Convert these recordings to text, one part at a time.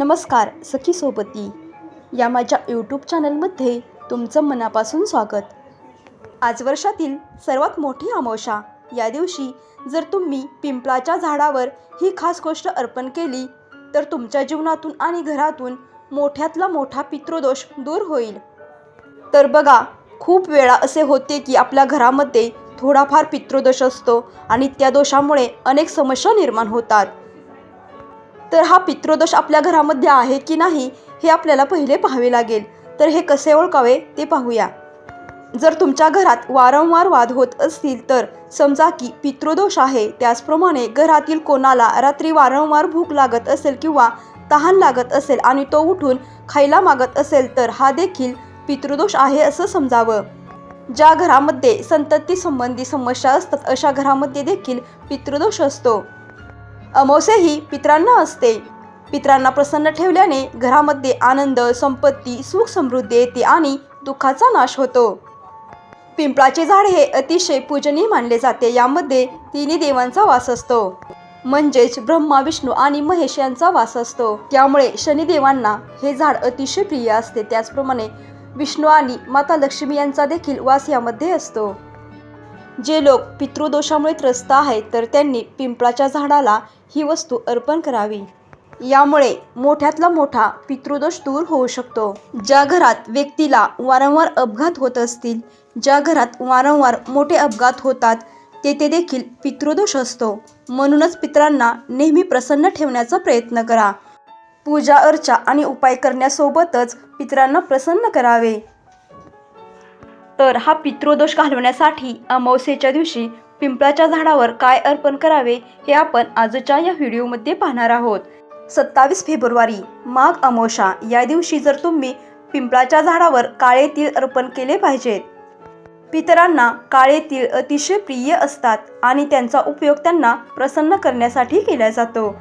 नमस्कार सखी सोबती. या माझ्या यूट्यूब चॅनलमध्ये तुमचं मनापासून स्वागत. आज वर्षातील सर्वात मोठी अमावशा या दिवशी जर तुम्ही पिंपळाच्या झाडावर ही खास गोष्ट अर्पण केली तर तुमच्या जीवनातून आणि घरातून मोठ्यातला मोठा पितृदोष दूर होईल. तर बघा खूप वेळा असे होते की आपल्या घरामध्ये थोडाफार पितृदोष असतो आणि त्या दोषामुळे अनेक समस्या निर्माण होतात. तर हा पितृदोष आपल्या घरामध्ये आहे की नाही हे आपल्याला पहिले पाहावे लागेल. तर हे कसे ओळखावे ते पाहूया. जर तुमच्या घरात वारंवार वाद होत असतील तर समजा की पितृदोष आहे त्याचप्रमाणे घरातील कोणाला रात्री वारंवार भूक लागत असेल किंवा तहान लागत असेल आणि तो उठून खायला मागत असेल तर हा देखील पितृदोष आहे असं समजावं. ज्या घरामध्ये संतती संबंधी समस्या असतात अशा घरामध्ये देखील पितृदोष असतो. अमावस्याही पित्रांना असते. पित्रांना प्रसन्न ठेवल्याने घरामध्ये आनंद संपत्ती सुख समृद्धी येते आणि दुःखाचा नाश होतो. पिंपळाचे झाड हे अतिशय पूजनीय मानले जाते. यामध्ये तिन्ही देवांचा वास असतो. म्हणजेच ब्रह्मा विष्णू आणि महेश यांचा वास असतो. त्यामुळे शनिदेवांना हे झाड अतिशय प्रिय असते. त्याचप्रमाणे विष्णू आणि माता लक्ष्मी यांचा देखील वास यामध्ये असतो. जे लोक पितृदोषामुळे त्रस्त आहेत तर त्यांनी पिंपळाच्या झाडाला ही वस्तू अर्पण करावी. यामुळे मोठ्यातला मोठा पितृदोष दूर होऊ शकतो. ज्या घरात व्यक्तीला वारंवार अपघात होत असतील ज्या घरात वारंवार मोठे अपघात होतात तेथे देखील पितृदोष असतो. म्हणूनच पित्रांना नेहमी प्रसन्न ठेवण्याचा प्रयत्न करा. पूजा अर्चा आणि उपाय करण्यासोबतच पित्रांना प्रसन्न करावे. तर हा पितृदोष घालवण्यासाठी अमावस्येच्या दिवशी पिंपळाच्या झाडावर काय अर्पण करावे हे आपण आजच्या या व्हिडिओमध्ये पाहणार आहोत. सत्तावीस फेब्रुवारी माघ अमावस्या. या दिवशी जर तुम्ही पिंपळाच्या झाडावर काळे तीळ अर्पण केले पाहिजेत. पितरांना काळे तीळ अतिशय प्रिय असतात आणि त्यांचा उपयोग त्यांना प्रसन्न करण्यासाठी केला जातो.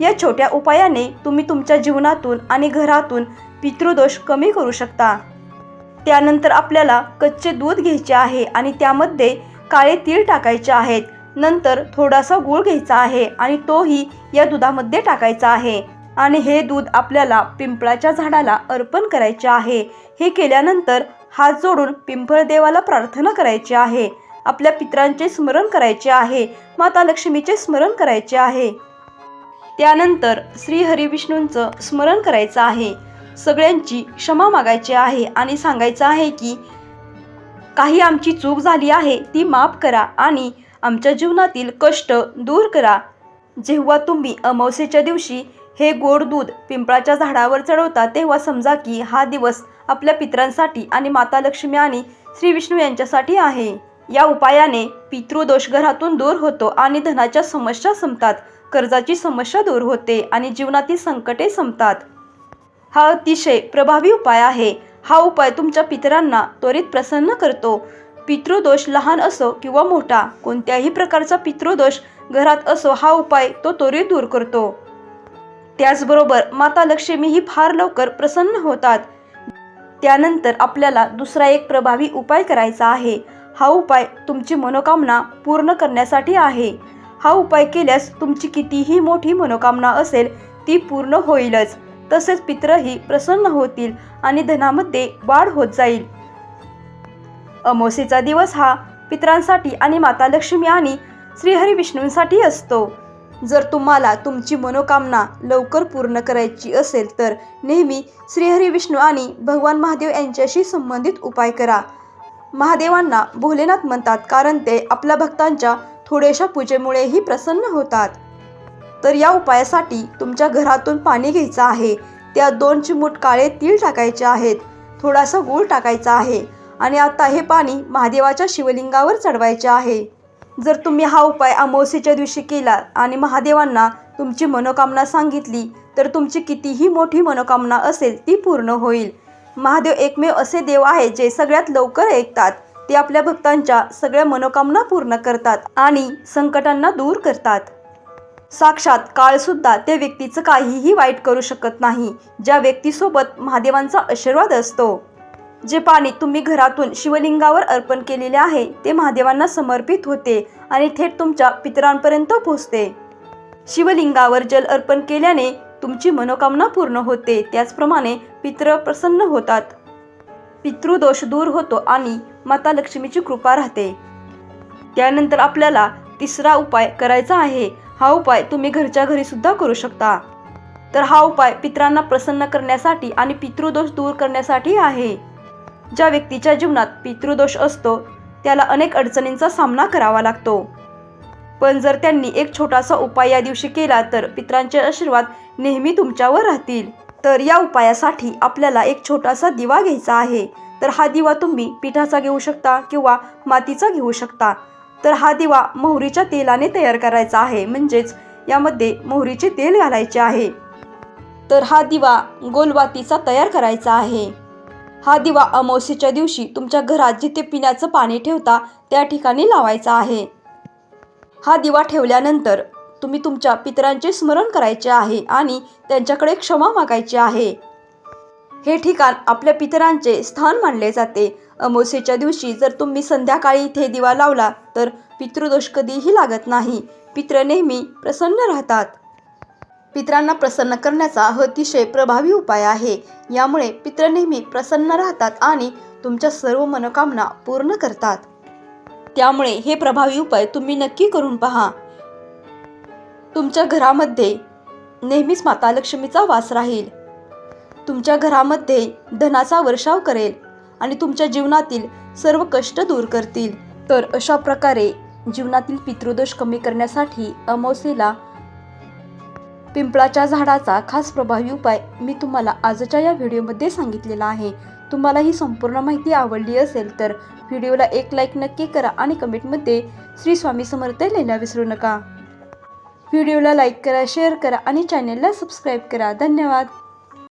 या छोट्या उपायाने तुम्ही तुमच्या जीवनातून आणि घरातून पितृदोष कमी करू शकता. त्यानंतर आपल्याला कच्चे दूध घ्यायचे आहे आणि त्यामध्ये काळे तीळ टाकायचे आहेत. नंतर थोडासा गूळ घ्यायचा आहे आणि तोही या दुधामध्ये टाकायचा आहे. आणि हे दूध आपल्याला पिंपळाच्या झाडाला अर्पण करायचे आहे. हे केल्यानंतर हात जोडून पिंपळ देवाला प्रार्थना करायची आहे. आपल्या पित्रांचे स्मरण करायचे आहे. माता लक्ष्मीचे स्मरण करायचे आहे. त्यानंतर श्री हरिविष्णूंचं स्मरण करायचं आहे. सगळ्यांची क्षमा मागायची आहे आणि सांगायचं आहे की काही आमची चूक झाली आहे ती माफ करा आणि आमच्या जीवनातील कष्ट दूर करा. जेव्हा तुम्ही अमावस्येच्या दिवशी हे गोड दूध पिंपळाच्या झाडावर चढवता तेव्हा समजा की हा दिवस आपल्या पित्रांसाठी आणि माता लक्ष्मी आणि श्री विष्णू यांच्यासाठी आहे. या उपायाने पितृदोष घरातून दूर होतो आणि धनाच्या समस्या संपतात कर्जाची समस्या दूर होते आणि जीवनातील संकटे संपतात. हा अतिशय प्रभावी उपाय आहे. हा उपाय तुमच्या पितरांना त्वरित प्रसन्न करतो. पितृदोष लहान असो किंवा मोठा कोणत्याही प्रकारचा पितृदोष घरात असो हा उपाय तो त्वरित दूर करतो. त्याचबरोबर माता लक्ष्मी ही फार लवकर प्रसन्न होतात. त्यानंतर आपल्याला दुसरा एक प्रभावी उपाय करायचा आहे. हा उपाय तुमची मनोकामना पूर्ण करण्यासाठी आहे. हा उपाय केल्यास तुमची कितीही मोठी मनोकामना असेल ती पूर्ण होईलच. तसेच पित्रही प्रसन्न होतील आणि धनामध्ये वाढ होत जाईल. अमोसेचा दिवस हा पित्रांसाठी आणि माता लक्ष्मी आणि श्रीहरी विष्णूंसाठी असतो. जर तुम्हाला तुमची मनोकामना लवकर पूर्ण करायची असेल तर नेहमी श्रीहरी विष्णू आणि भगवान महादेव यांच्याशी संबंधित उपाय करा. महादेवांना भोलेनाथ म्हणतात कारण ते आपल्या भक्तांच्या थोड्याशा पूजेमुळेही प्रसन्न होतात. तर या उपायासाठी तुमच्या घरातून पाणी घ्यायचं आहे. त्या दोन चिमूट काळे तीळ टाकायचे आहेत. थोडासा गूळ टाकायचा आहे आणि आता हे पाणी महादेवाच्या शिवलिंगावर चढवायचे आहे. जर तुम्ही हा उपाय अमावस्येच्या दिवशी केला आणि महादेवांना तुमची मनोकामना सांगितली तर तुमची कितीही मोठी मनोकामना असेल ती पूर्ण होईल. महादेव एकमेव असे देव आहे जे सगळ्यात लवकर ऐकतात. ते आपल्या भक्तांच्या सगळ्या मनोकामना पूर्ण करतात आणि संकटांना दूर करतात. साक्षात काळसुद्धा त्या व्यक्तीचं काहीही वाईट करू शकत नाही ज्या व्यक्तीसोबत महादेवांचा आशीर्वाद असतो. जे पाणी तुम्ही घरातून शिवलिंगावर अर्पण केलेले आहे ते महादेवांना समर्पित होते आणि थेट तुमच्या पितरांपर्यंत पोहोचते. शिवलिंगावर जल अर्पण केल्याने तुमची मनोकामना पूर्ण होते त्याचप्रमाणे पितृ प्रसन्न होतात. पितृदोष दूर होतो आणि माता लक्ष्मीची कृपा राहते. त्यानंतर आपल्याला तिसरा उपाय करायचा आहे हा उपाय तुम्ही घरच्या घरी सुद्धा करू शकता. तर हा उपाय पित्रांना प्रसन्न करण्यासाठी आणि पितृदोष दूर करण्यासाठी आहे. ज्या व्यक्तीच्या जीवनात पितृदोष असतो त्याला अनेक अडचणींचा सामना करावा लागतो. पण जर त्यांनी एक छोटासा उपाय या दिवशी केला तर पित्रांचे आशीर्वाद नेहमी तुमच्यावर राहतील. तर या उपायासाठी आपल्याला एक छोटासा दिवा घ्यायचा आहे. तर हा दिवा तुम्ही पिठाचा घेऊ शकता किंवा मातीचा घेऊ शकता. तर हा दिवा मोहरीच्या तेलाने तयार करायचा आहे. म्हणजेच यामध्ये मोहरीचे तेल घालायचे आहे. तर हा दिवा गोलवातीचा तयार करायचा आहे. हा दिवा अमावस्येच्या दिवशी तुमच्या घरात जिथे पिण्याचं पाणी ठेवता त्या ठिकाणी लावायचा आहे. हा दिवा ठेवल्यानंतर तुम्ही तुमच्या पितरांचे स्मरण करायचे आहे आणि त्यांच्याकडे क्षमा मागायची आहे. हे ठिकाण आपल्या पितरांचे स्थान मानले जाते. अमावस्येच्या दिवशी जर तुम्ही संध्याकाळी इथे दिवा लावला तर पितृदोष कधीही लागत नाही. पित्र नेहमी प्रसन्न राहतात. पितरांना प्रसन्न करण्याचा अतिशय प्रभावी उपाय आहे. यामुळे पित्र नेहमी प्रसन्न राहतात आणि तुमच्या सर्व मनोकामना पूर्ण करतात. त्यामुळे हे प्रभावी उपाय तुम्ही नक्की करून पहा. तुमच्या घरामध्ये नेहमीच माता लक्ष्मीचा वास राहील. तुमच्या घरामध्ये धनाचा वर्षाव करेल आणि तुमच्या जीवनातील सर्व कष्ट दूर करतील. तर अशा प्रकारे जीवनातील पितृदोष कमी करण्यासाठी अमावस्येला पिंपळाच्या झाडाचा खास प्रभावी उपाय मी तुम्हाला आजच्या या व्हिडिओमध्ये सांगितलेला आहे. तुम्हाला ही संपूर्ण माहिती आवडली असेल तर व्हिडिओला एक लाईक नक्की करा आणि कमेंटमध्ये श्री स्वामी समर्थ लिहायला विसरू नका. व्हिडिओला लाईक करा शेअर करा आणि चॅनेलला सबस्क्राईब करा. धन्यवाद.